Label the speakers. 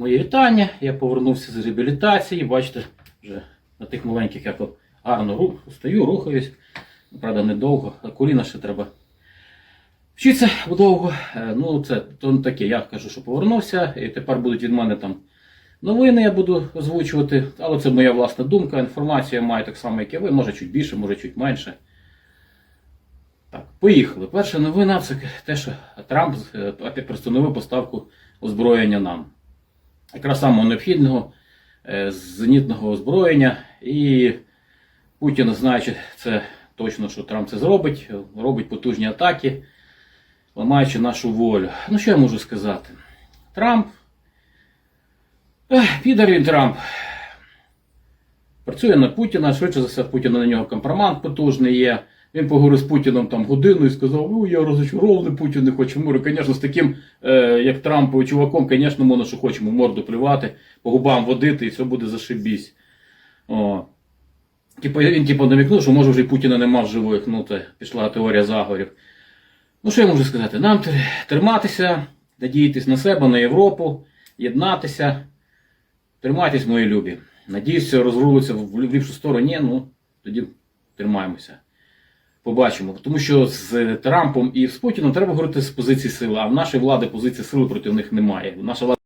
Speaker 1: Мої вітання. Я повернувся з реабілітації. Бачите, вже на тих маленьких як от гарно стою, рухаюсь. Правда, недовго. А коліна ще треба вчитися довго. Е, Ну, це то таке. Я кажу, що повернувся, і тепер будуть від мене там новини, я буду озвучувати. Але це моя власна думка. Інформацію я маю так само, як і ви. Може чуть більше, може чуть менше. Так, поїхали. Перша новина це те, що Трамп е, опять пристановив поставку озброєння нам. Якраз самого необхідного е, зенітного озброєння. І Путін, знаючи це точно, що Трамп це зробить, робить потужні атаки, ламаючи нашу волю. Ну, що я можу сказати? Трамп. Підар він Трамп. Працює на Путіна, швидше за все, Путіна на нього компромат потужний є. Він поговорив з Путіном там годину і сказав, ну я розочарований, Путін не хоче миру. Звісно, з таким, е, як Трамп, чуваком, звісно, можна, що хочемо, морду плювати, по губам водити, і все буде зашибісь. О. Типу, він типу, намікнув, що може вже і Путіна нема в живих. Ну, це пішла теорія заговорів. Ну, що я можу сказати? Нам триматися, надіятись на себе, на Європу, єднатися. Тримайтесь, мої любі. Надіюсь, розрулиться в ліпшу сторону. Ні, ну, тоді тримаємося. Побачимо. Тому що з Трампом і з Путіном треба говорити з позиції сили, а в нашої влади позиції сили проти них немає. Наша влада